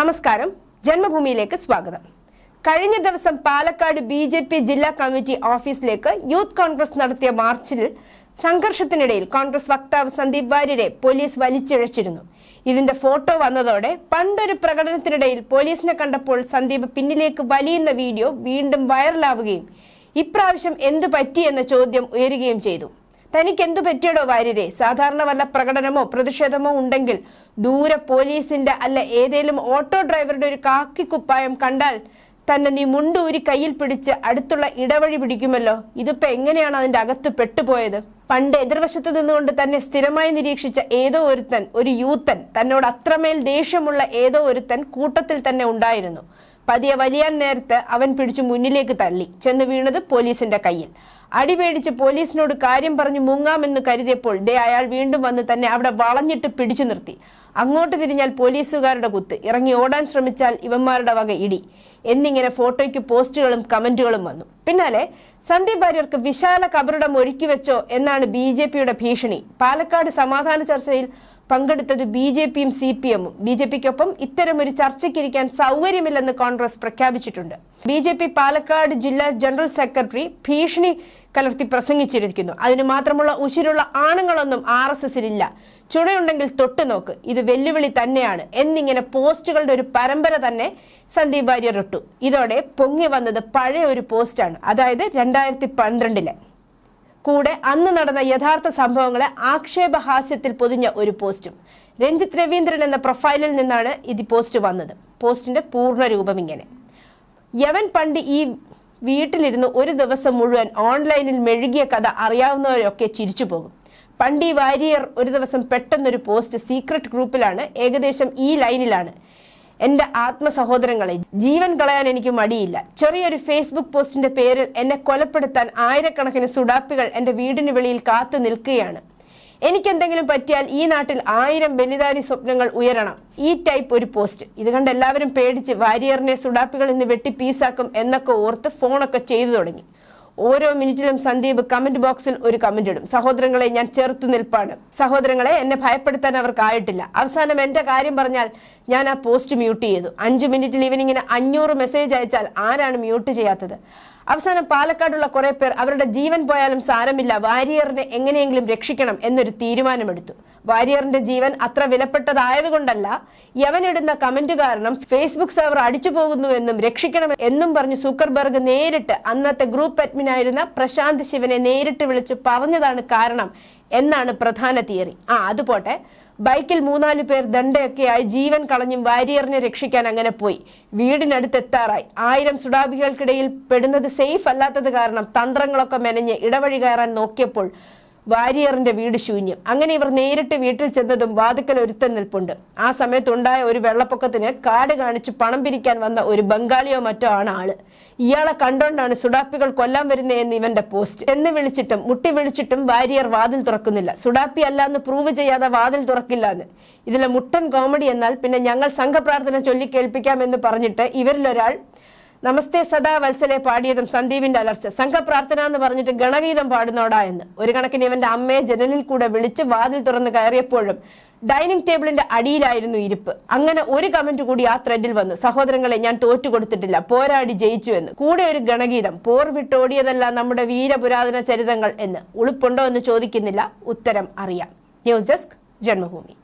നമസ്കാരം. ജന്മഭൂമിയിലേക്ക് സ്വാഗതം. കഴിഞ്ഞ ദിവസം പാലക്കാട് ബി ജെ പി ജില്ലാ കമ്മിറ്റി ഓഫീസിലേക്ക് യൂത്ത് കോൺഗ്രസ് നടത്തിയ മാർച്ചിൽ സംഘർഷത്തിനിടയിൽ കോൺഗ്രസ് വക്താവ് സന്ദീപ് വാര്യരെ പോലീസ് വലിച്ചിഴച്ചിരുന്നു. ഇതിന്റെ ഫോട്ടോ വന്നതോടെ പണ്ടൊരു പ്രകടനത്തിനിടയിൽ പോലീസിനെ കണ്ടപ്പോൾ സന്ദീപ് പിന്നിലേക്ക് വലിയുന്ന വീഡിയോ വീണ്ടും വൈറലാവുകയും ഇപ്രാവശ്യം എന്തു പറ്റിയെന്ന ചോദ്യം ഉയരുകയും ചെയ്തു. തനിക്ക് എന്തു പറ്റിയടോ വാര്യരെ? സാധാരണ വല്ല പ്രകടനമോ പ്രതിഷേധമോ ഉണ്ടെങ്കിൽ ദൂരെ പോലീസിന്റെ അല്ല ഏതേലും ഓട്ടോ ഡ്രൈവറുടെ ഒരു കാക്കി കുപ്പായം കണ്ടാൽ തന്നെ നീ മുണ്ടൂരി കയ്യിൽ പിടിച്ച് അടുത്തുള്ള ഇടവഴി പിടിക്കുമല്ലോ. ഇതിപ്പോ എങ്ങനെയാണ് അതിന്റെ അകത്ത് പെട്ടുപോയത്? പണ്ട് എതിർവശത്ത് നിന്നുകൊണ്ട് തന്നെ സ്ഥിരമായി നിരീക്ഷിച്ച ഏതോ ഒരുത്തൻ ഒരു യൂത്തൻ തന്നോട് അത്രമേൽ ദേഷ്യമുള്ള ഏതോ ഒരുത്തൻ കൂട്ടത്തിൽ തന്നെ ഉണ്ടായിരുന്നു. പതിയെ വലിയാൻ നേരത്ത് അവൻ പിടിച്ചു മുന്നിലേക്ക് തള്ളി. ചെന്ന് വീണത് പോലീസിന്റെ കയ്യിൽ. അടിപേടിച്ച് പോലീസിനോട് കാര്യം പറഞ്ഞു മുങ്ങാമെന്ന് കരുതിയപ്പോൾ ദേ അയാൾ വീണ്ടും വന്ന് തന്നെ അവിടെ വളഞ്ഞിട്ട് പിടിച്ചു നിർത്തി. അങ്ങോട്ട് തിരിഞ്ഞാൽ പോലീസുകാരുടെ കുത്ത്. ഇറങ്ങി ഓടാൻ ശ്രമിച്ചാൽ ഇവന്മാരുടെ വക ഇടി. എന്നിങ്ങനെ ഫോട്ടോയ്ക്ക് പോസ്റ്റുകളും കമന്റുകളും വന്നു. പിന്നാലെ സന്ദീപ് വാര്യർക്ക് വിശാല കബറിടം ഒരുക്കി വെച്ചോ എന്നാണ് ബി ജെ പിയുടെ ഭീഷണി. പാലക്കാട് സമാധാന ചർച്ചയിൽ പങ്കെടുത്തത് ബി ജെ പിയും സി പി എമ്മും. ബി ജെ പിക്കൊപ്പം ഇത്തരം ഒരു ചർച്ചയ്ക്കിരിക്കാൻ സൗകര്യമില്ലെന്ന് കോൺഗ്രസ് പ്രഖ്യാപിച്ചിട്ടുണ്ട്. ബി ജെ പി പാലക്കാട് ജില്ലാ ജനറൽ സെക്രട്ടറി ഭീഷണി കലർത്തി പ്രസംഗിച്ചിരിക്കുന്നു. അതിന് മാത്രമുള്ള ഉശിരുള്ള ആണുങ്ങളൊന്നും ആർ എസ് എസിലില്ല. ചുണയുണ്ടെങ്കിൽ തൊട്ടു നോക്ക്. ഇത് വെല്ലുവിളി തന്നെയാണ്. എന്നിങ്ങനെ പോസ്റ്റുകളുടെ ഒരു പരമ്പര തന്നെ സന്ദീപ് വാര്യർ ഇട്ടു. ഇതോടെ പൊങ്ങി വന്നത് പഴയ ഒരു പോസ്റ്റാണ്. അതായത് രണ്ടായിരത്തി പന്ത്രണ്ടിലെ കൂടെ അന്ന് നടന്ന യഥാർത്ഥ സംഭവങ്ങളെ ആക്ഷേപഹാസ്യത്തിൽ പൊതിഞ്ഞ ഒരു പോസ്റ്റും. രഞ്ജിത്ത് രവീന്ദ്രൻ എന്ന പ്രൊഫൈലിൽ നിന്നാണ് ഇത് പോസ്റ്റ് വന്നത്. പോസ്റ്റിന്റെ പൂർണ രൂപം ഇങ്ങനെ. യവൻ പണ്ട് ഈ വീട്ടിലിരുന്ന് ഒരു ദിവസം മുഴുവൻ ഓൺലൈനിൽ മെഴുകിയ കഥ അറിയാവുന്നവരൊക്കെ ചിരിച്ചു പോകും. പണ്ടി വാരിയർ ഒരു ദിവസം പെട്ടെന്നൊരു പോസ്റ്റ് സീക്രട്ട് ഗ്രൂപ്പിലാണ് ഏകദേശം ഈ ലൈനിലാണ്. എന്റെ ആത്മ സഹോദരങ്ങളെ ജീവൻ കളയാൻ എനിക്ക് മടിയില്ല. ചെറിയൊരു ഫേസ്ബുക്ക് പോസ്റ്റിന്റെ പേരിൽ എന്നെ കൊലപ്പെടുത്താൻ ആയിരക്കണക്കിന് സുഡാപ്പികൾ എന്റെ വീടിന് വെളിയിൽ കാത്തു നിൽക്കുകയാണ്. എനിക്ക് എന്തെങ്കിലും പറ്റിയാൽ ഈ നാട്ടിൽ ആയിരം ബലിദാനി സ്വപ്നങ്ങൾ ഉയരണം. ഈ ടൈപ്പ് ഒരു പോസ്റ്റ് ഇത് കണ്ട് എല്ലാവരും പേടിച്ച് വാരിയറിനെ സുഡാപ്പികൾ ഇന്ന് വെട്ടി പീസാക്കും എന്നൊക്കെ ഓർത്ത് ഫോണൊക്കെ ചെയ്തു തുടങ്ങി. ഓരോ മിനിറ്റിലും സന്ദീപ് കമന്റ് ബോക്സിൽ ഒരു കമന്റ് ഇടും. സഹോദരങ്ങളെ ഞാൻ ചെറുത്തു നിൽപ്പാണ്. സഹോദരങ്ങളെ എന്നെ ഭയപ്പെടുത്താൻ അവർക്കായിട്ടില്ല അവസാനം എന്റെ കാര്യം പറഞ്ഞാൽ ഞാൻ ആ പോസ്റ്റ് മ്യൂട്ട് ചെയ്തു. അഞ്ചു മിനിറ്റിൽ ഇവനിങ്ങനെ അഞ്ഞൂറ് മെസ്സേജ് അയച്ചാൽ ആരാണ് മ്യൂട്ട് ചെയ്യാത്തത്? അവസാനം പാലക്കാടുള്ള കുറെ പേർ അവരുടെ ജീവൻ പോയാലും സാരമില്ല. വാരിയറിനെ എങ്ങനെയെങ്കിലും രക്ഷിക്കണം എന്നൊരു തീരുമാനമെടുത്തു. വാരിയറിന്റെ ജീവൻ അത്ര വിലപ്പെട്ടതായതുകൊണ്ടല്ല യവനിടുന്ന കമന്റ് കാരണം ഫേസ്ബുക്ക് സെർവർ അടിച്ചു പോകുന്നുവെന്നും രക്ഷിക്കണം എന്നും പറഞ്ഞ് സൂക്കർബർഗ് നേരിട്ട് അന്നത്തെ ഗ്രൂപ്പ് അഡ്മിൻ ആയിരുന്ന പ്രശാന്ത് ശിവനെ നേരിട്ട് വിളിച്ച് പറഞ്ഞതാണ് കാരണം എന്നാണ് പ്രധാന തിയറി. ആ അതുപോട്ടെ ബൈക്കിൽ മൂന്നാൽ പേർ ദണ്ഡയൊക്കെയായി ജീവൻ കളഞ്ഞും വാരിയറിനെ രക്ഷിക്കാൻ അങ്ങനെ പോയി. വീടിനടുത്ത് എത്താറായി ആയിരം സുഡാബികൾക്കിടയിൽ പെടുന്നത് സേഫ് അല്ലാത്തത് കാരണം തന്ത്രങ്ങളൊക്കെ മെനഞ്ഞ് ഇടവഴി കയറാൻ നോക്കിയപ്പോൾ വാരിയറിന്റെ വീട് ശൂന്യം. അങ്ങനെ ഇവർ നേരിട്ട് വീട്ടിൽ ചെന്നതും വാതുക്കൽ ഒരുത്തൻ നിൽപ്പുണ്ട്. ആ സമയത്തുണ്ടായ ഒരു വെള്ളപ്പൊക്കത്തിന് കാട് കാണിച്ച് പണം പിരിക്കാൻ വന്ന ഒരു ബംഗാളിയോ മറ്റോ ആണ് ആൾ. ഇയാളെ കണ്ടോണ്ടാണ് സുഡാപ്പികൾ കൊല്ലാൻ വരുന്നത് എന്ന് ഇവന്റെ പോസ്റ്റ്. എന്ന് വിളിച്ചിട്ടും മുട്ടി വിളിച്ചിട്ടും വാരിയർ വാതിൽ തുറക്കുന്നില്ല. സുഡാപ്പി അല്ല എന്ന് പ്രൂവ് ചെയ്യാതെ വാതിൽ തുറക്കില്ല എന്ന്. ഇതിലെ മുട്ടൻ കോമഡി എന്നാൽ പിന്നെ ഞങ്ങൾ സംഘപ്രാർത്ഥന ചൊല്ലി കേൾപ്പിക്കാമെന്ന് പറഞ്ഞിട്ട് ഇവരിലൊരാൾ നമസ്തേ സദാ വത്സലെ പാടിയതും സന്ദീപിന്റെ അലർച്ച. സംഘപ്രാർത്ഥന എന്ന് പറഞ്ഞിട്ട് ഗണഗീതം പാടുന്നോടാ എന്ന്. ഒരു കണക്കിന് ഇവന്റെ അമ്മയെ ജനലിൽ കൂടെ വിളിച്ച് വാതിൽ തുറന്ന് കയറിയപ്പോഴും ഡൈനിങ് ടേബിളിന്റെ അടിയിലായിരുന്നു ഇരിപ്പ്. അങ്ങനെ ഒരു കമന്റ് കൂടി ആ ത്രെഡിൽ വന്നു. സഹോദരങ്ങളെ ഞാൻ തോറ്റുകൊടുത്തിട്ടില്ല. പോരാടി ജയിച്ചു എന്ന്. കൂടെ ഒരു ഗണഗീതം. പോർ വിട്ടോടിയതല്ല നമ്മുടെ വീരപുരാതന ചരിതങ്ങൾ എന്ന്. ഉളുപ്പുണ്ടോ എന്ന് ചോദിക്കുന്നില്ല. ഉത്തരം അറിയാം. News desk Janmabhumi.